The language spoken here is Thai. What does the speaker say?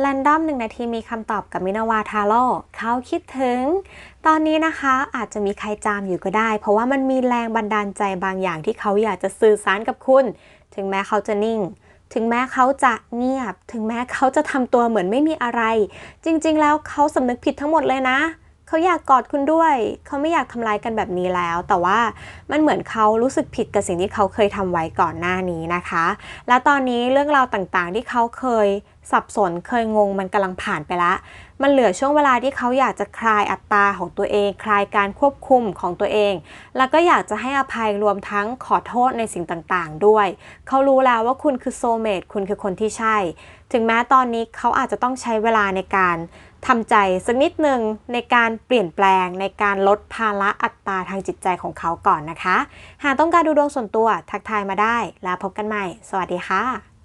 แรนดอมหนึ่งนาทีมีคำตอบกับมินาวาทาโร่เขาคิดถึง ตอนนี้นะคะอาจจะมีใครจามอยู่ก็ได้ เพราะว่ามันมีแรงบันดาลใจบางอย่างที่เขาอยากจะสื่อสารกับคุณ ถึงแม้เขาจะนิ่ง ถึงแม้เขาจะเงียบ ถึงแม้เขาจะทำตัวเหมือนไม่มีอะไร จริง ๆ แล้วเขาสำนึกผิดทั้งหมดเลยนะ เขาอยากกอดคุณด้วย เขาไม่อยากทำร้ายกันแบบนี้แล้ว แต่ว่ามันเหมือนเขารู้สึกผิดกับสิ่งที่เขาเคยทำไว้ก่อนหน้านี้นะคะ และตอนนี้เรื่องราวต่างๆ ที่เขาเคยสับสนเคยงงมันกำลังผ่านไปละ มันเหลือช่วงเวลาที่เขาอยากจะคลายอัตราของตัวเอง คลายการควบคุมของตัวเอง แล้วก็อยากจะให้อภัยรวมทั้งขอโทษในสิ่งต่างๆ ด้วย เขารู้แล้วว่าคุณคือโซเมตคุณคือคนที่ใช่ ถึงแม้ตอนนี้เขาอาจจะต้องใช้เวลาในการ ทำใจสักนิดหนึ่งในการเปลี่ยนแปลงในการลดภาระอัตราทางจิตใจของเขาก่อนนะคะ หากต้องการดูดวงส่วนตัวทักทายมาได้ แล้วพบกันใหม่ สวัสดีค่ะ